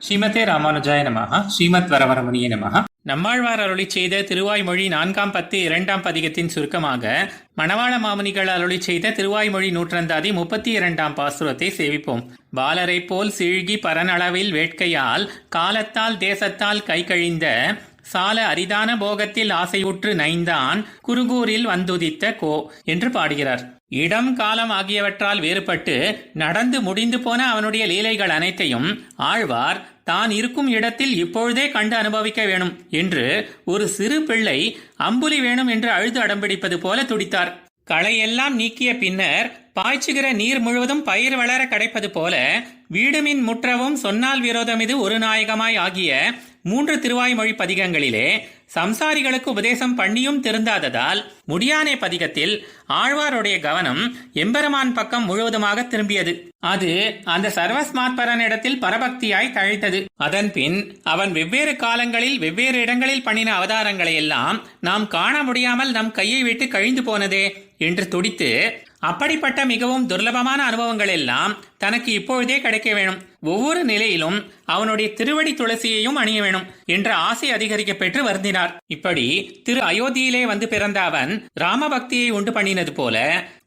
ஸ்ரீமதே ராமானுஜாய நமஹ. ஸ்ரீமத் வரவரமுனிய நமஹ. நம்மாழ்வார் அருளி செய்த திருவாய்மொழி நான்காம் பத்து இரண்டாம் பதிகத்தின் சுருக்கமாக மணவாள மாமுனிகள் அருளி செய்த திருவாய்மொழி நூற்றந்தாதி முப்பத்தி இரண்டாம் பாசுரத்தை சேவிப்போம். பாலரைப் போல் சீழ்கி பரனளவில் வேட்கையால் காலத்தால் தேசத்தால் கைகழிந்த சால அரிதான போகத்தில் ஆசையுற்று நைந்தான் குருகூரில் வந்துதித்த கோ என்று பாடுகிறார். இடம் காலம் ஆகியவற்றால் வேறுபட்டு நடந்து முடிந்து போன அவனுடைய லீலைகள் அனைத்தையும் ஆழ்வார் தான் இருக்கும் இடத்தில் இப்பொழுதே கண்டு அனுபவிக்க வேணும் என்று ஒரு சிறு பிள்ளை அம்புலி வேணும் என்று அழுது அடம்பிடிப்பது போல துடித்தார். களையெல்லாம் நீக்கிய பின்னர் பாய்ச்சுகிற நீர் முழுவதும் பயிர் வளர கிடைப்பது போல வீடுமின் முற்றவும் சொன்னால் விரோதம் இது ஒரு நாயகமாய் ஆகிய மூன்று திருவாய்மொழி பதிகங்களிலே சம்சாரிகளுக்கு உபதேசம் பண்ணியும் திருந்தாததால் முடியானே பதிகத்தில் ஆழ்வாருடைய கவனம் எம்பெருமான் பக்கம் முழுவதுமாக திரும்பியது. அது அந்த சர்வஸ்மாத்பரனிடத்தில் பரபக்தியாய் தழைத்தது. அதன்பின் அவன் வெவ்வேறு காலங்களில் வெவ்வேறு இடங்களில் பண்ணின அவதாரங்களை எல்லாம் நாம் காண முடியாமல் நம் கையை விட்டு கழிந்து போனதே என்று துடித்து அப்படிப்பட்ட மிகவும் துர்லபமான அனுபவங்கள் எல்லாம் தனக்கு இப்பொழுதே கிடைக்க வேணும். ஒவ்வொரு நிலையிலும் அவனுடைய திருவடி துளசியையும் அணிய வேணும் என்ற ஆசை அதிகரிக்க பெற்று வருந்தினார். இப்படி திரு அயோத்தியிலே வந்து பிறந்த அவன் ராமபக்தியை உண்டு பண்ணினது போல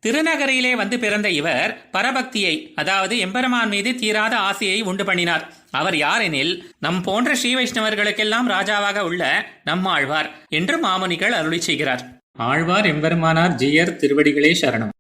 திருநகரிலே வந்து பிறந்த இவர் பரபக்தியை அதாவது எம்பெருமான் மீது தீராத ஆசையை உண்டு பண்ணினார். அவர் யாரெனில் நம் போன்ற ஸ்ரீ வைஷ்ணவர்களுக்கெல்லாம் ராஜாவாக உள்ள நம்மாழ்வார் என்று மாமுனிகள் அருளி செய்கிறார். ஆழ்வார் எம்பெருமானார் ஜியர் திருவடிகளே சரணம்.